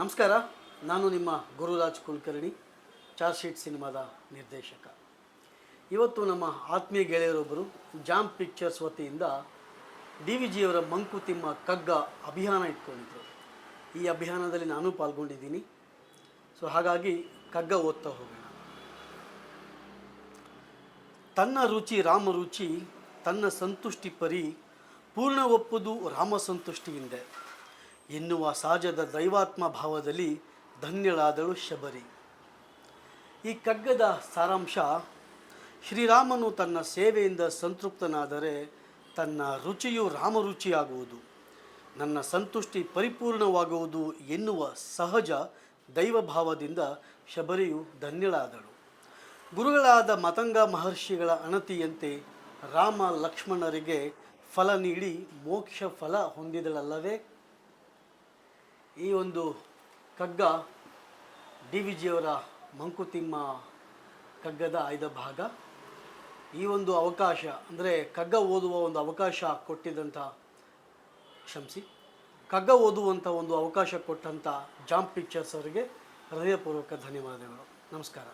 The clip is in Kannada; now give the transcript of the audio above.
ನಮಸ್ಕಾರ, ನಾನು ನಿಮ್ಮ ಗುರುರಾಜ್ ಕುಲಕರ್ಣಿ, ಚಾರ್ಜ್ ಶೀಟ್ ಸಿನಿಮಾದ ನಿರ್ದೇಶಕ. ಇವತ್ತು ನಮ್ಮ ಆತ್ಮೀಯ ಗೆಳೆಯರೊಬ್ಬರು ಜಾಮ್ ಪಿಕ್ಚರ್ಸ್ ವತಿಯಿಂದ ಡಿ ವಿ ಜಿಯವರ ಮಂಕುತಿಮ್ಮ ಕಗ್ಗ ಅಭಿಯಾನ ಇಟ್ಕೊಂಡಿದ್ರು. ಈ ಅಭಿಯಾನದಲ್ಲಿ ನಾನು ಪಾಲ್ಗೊಂಡಿದ್ದೀನಿ. ಸೊ ಹಾಗಾಗಿ ಕಗ್ಗ ಓದ್ತಾ ಹೋಗೋಣ. ತನ್ನ ರುಚಿ, ರಾಮ ರುಚಿ, ತನ್ನ ಸಂತುಷ್ಟಿ ಪರಿ ಪೂರ್ಣ ಒಪ್ಪುದು ರಾಮ ಸಂತುಷ್ಟಿಯಿಂದೆ ಎನ್ನುವ ಸಹಜದ ದೈವಾತ್ಮ ಭಾವದಲ್ಲಿ ಧನ್ಯಳಾದಳು ಶಬರಿ. ಈ ಕಗ್ಗದ ಸಾರಾಂಶ, ಶ್ರೀರಾಮನು ತನ್ನ ಸೇವೆಯಿಂದ ಸಂತೃಪ್ತನಾದರೆ ತನ್ನ ರುಚಿಯು ರಾಮರುಚಿಯಾಗುವುದು. ನನ್ನ ಸಂತುಷ್ಟಿ ಪರಿಪೂರ್ಣವಾಗುವುದು ಎನ್ನುವ ಸಹಜ ದೈವಭಾವದಿಂದ ಶಬರಿಯು ಧನ್ಯಳಾದಳು. ಗುರುಗಳಾದ ಮತಂಗ ಮಹರ್ಷಿಗಳ ಅಣತಿಯಂತೆ ರಾಮ ಲಕ್ಷ್ಮಣರಿಗೆ ಫಲ ನೀಡಿ ಮೋಕ್ಷ ಫಲ ಹೊಂದಿದಳಲ್ಲವೇ? ಈ ಒಂದು ಕಗ್ಗ ಡಿ ವಿ ಜಿಯವರ ಮಂಕುತಿಮ್ಮ ಕಗ್ಗದ ಆಯ್ದ ಭಾಗ. ಈ ಒಂದು ಅವಕಾಶ, ಅಂದರೆ ಕಗ್ಗ ಓದುವ ಒಂದು ಅವಕಾಶ ಕೊಟ್ಟಿದ್ದಂಥ ಕ್ಷಮಿಸಿ ಕಗ್ಗ ಓದುವಂಥ ಒಂದು ಅವಕಾಶ ಕೊಟ್ಟಂಥ ಜಾಂಪ್ ಪಿಕ್ಚರ್ಸ್ ಅವರಿಗೆ ಹೃದಯಪೂರ್ವಕ ಧನ್ಯವಾದಗಳು. ನಮಸ್ಕಾರ.